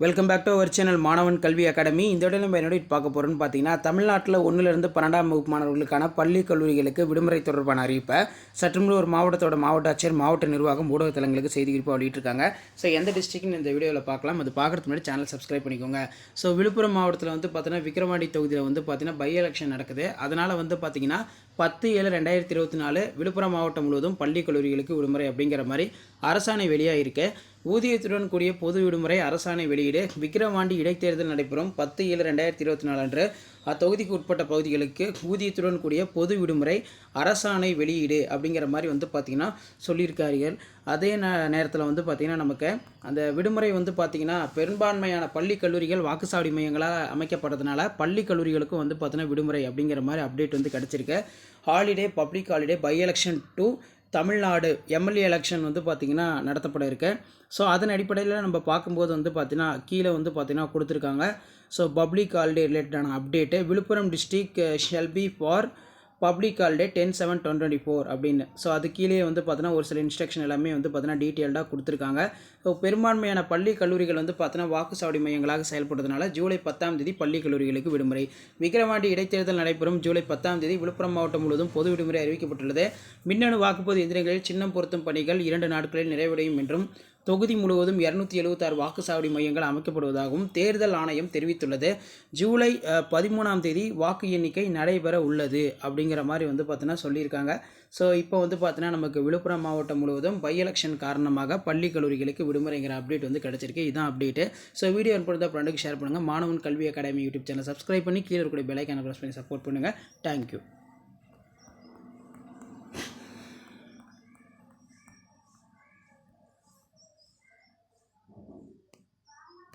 Welcome back to our channel Manavan Kalvi academy இந்த இடம் நம்ம என்னோட பார்க்க போகிறோம்னு பார்த்தீங்கன்னா தமிழ்நாட்டில் ஒன்றிலிருந்து பன்னெண்டாம் வகுப்பு மாணவர்களுக்கான பள்ளி கல்லூரிகளுக்கு விடுமுறை தொடர்பான அறிவிப்பை சற்று ஒரு மாவட்டத்தோட மாவட்ட ஆட்சியர் மாவட்ட நிர்வாகம் ஊடகத்தலங்களுக்கு செய்தி குறிப்பாக வெளியிட்டிருக்காங்க. ஸோ எந்த டிஸ்ட்ரிக்ட்னு இந்த வீடியோவில் பார்க்கலாம். அது பார்க்குறதுக்கு முன்னாடி சேனல் சப்ஸ்கிரைப் பண்ணிக்கோங்க. ஸோ விழுப்புரம் மாவட்டத்தில் வந்து பார்த்தீங்கன்னா விக்ரவாண்டி தொகுதியில் வந்து பார்த்தீங்கன்னா பை எலெக்ஷன் நடக்குது. அதனால் வந்து பார்த்தீங்கன்னா பத்து ஏழு ரெண்டாயிரத்தி இருபத்தி நாலு விழுப்புரம் மாவட்டம் முழுவதும் பள்ளி கல்லூரிகளுக்கு விடுமுறை அப்படிங்கிற மாதிரி அரசாணை வெளியாக இருக்குது ஊதியத்துடன் கூடிய பொது விடுமுறை அரசாணை வெளியீடு. விக்கிரவாண்டி இடைத்தேர்தல் நடைபெறும் பத்து ஏழு ரெண்டாயிரத்தி இருபத்தி நாலு அன்று. அத்தொகுதிக்கு உட்பட்ட பகுதிகளுக்கு ஊதியத்துடன் கூடிய பொது விடுமுறை அரசாணை வெளியீடு அப்படிங்கிற மாதிரி வந்து பார்த்திங்கன்னா சொல்லியிருக்கார்கள். அதே நே நேரத்தில் வந்து பார்த்திங்கன்னா நமக்கு அந்த விடுமுறை வந்து பார்த்திங்கன்னா பெரும்பான்மையான பள்ளி கல்லூரிகள் வாக்குச்சாவடி மையங்களாக அமைக்கப்படுறதுனால பள்ளி கல்லூரிகளுக்கும் வந்து பார்த்திங்கன்னா விடுமுறை அப்படிங்கிற மாதிரி அப்டேட் வந்து கிடச்சிருக்கு. Holiday public holiday by election to Tamil Nadu MLA election வந்து பார்த்திங்கன்னா நடத்தப்பட இருக்கு ஸோ அதன் அடிப்படையில் நம்ம பார்க்கும்போது வந்து பார்த்திங்கன்னா கீழே வந்து பார்த்திங்கன்னா கொடுத்துருக்காங்க. ஸோ பப்ளிக் ஹாலிடே ரிலேட்டடான update Villupuram district shall be for public holiday ten seven twenty four அப்படின்னு. ஸோ அது கீழே வந்து பார்த்தீங்கன்னா ஒரு சில இன்ஸ்ட்ரக்ஷன் எல்லாமே வந்து பார்த்தீங்கன்னா டீட்டெயில்டாக கொடுத்துருக்காங்க. ஸோ பெரும்பான்மையான பள்ளி கல்லூரிகள் வந்து பார்த்தீங்கன்னா வாக்குச்சாவடி மையங்களாக செயல்படுறதுனால ஜூலை பத்தாம் தேதி பள்ளி கல்லூரிகளுக்கு விடுமுறை. விக்கிரவாண்டி இடைத்தேர்தல் நடைபெறும் ஜூலை பத்தாம் தேதி விழுப்புரம் மாவட்டம் முழுவதும் பொது விடுமுறை அறிவிக்கப்பட்டுள்ளது. மின்னணு வாக்குப்பதிவு எந்திரங்களில் சின்னம் பொருத்தும் பணிகள் இரண்டு நாட்களில் நிறைவடையும் என்றும் தொகுதி முழுவதும் இரநூத்தி எழுபத்தாறு வாக்குச்சாவடி மையங்கள் அமைக்கப்படுவதாகவும் தேர்தல் ஆணையம் தெரிவித்துள்ளது. ஜூலை பதிமூணாம் தேதி வாக்கு எண்ணிக்கை நடைபெற உள்ளது அப்படிங்கிற மாதிரி வந்து பார்த்தோன்னா சொல்லியிருக்காங்க. ஸோ இப்போ வந்து பார்த்தீங்கன்னா நமக்கு விழுப்புரம் மாவட்டம் முழுவதும் பை எலெக்ஷன் காரணமாக பள்ளி கல்லூரிகளுக்கு விடுமுறைங்கிற அப்டேட் வந்து கிடச்சிருக்கு. இதுதான் அப்டேட்டு. ஸோ வீடியோ அனுப்புறதா ஃப்ரெண்டுக்கு ஷேர் பண்ணுங்கள் மாணவன் Kalvi academy YouTube channel subscribe பண்ணி கீழே இருக்கக்கூடிய பெலைக்கான ப்ரெஸ் பண்ணி சப்போர்ட் பண்ணுங்கள் தேங்க்யூ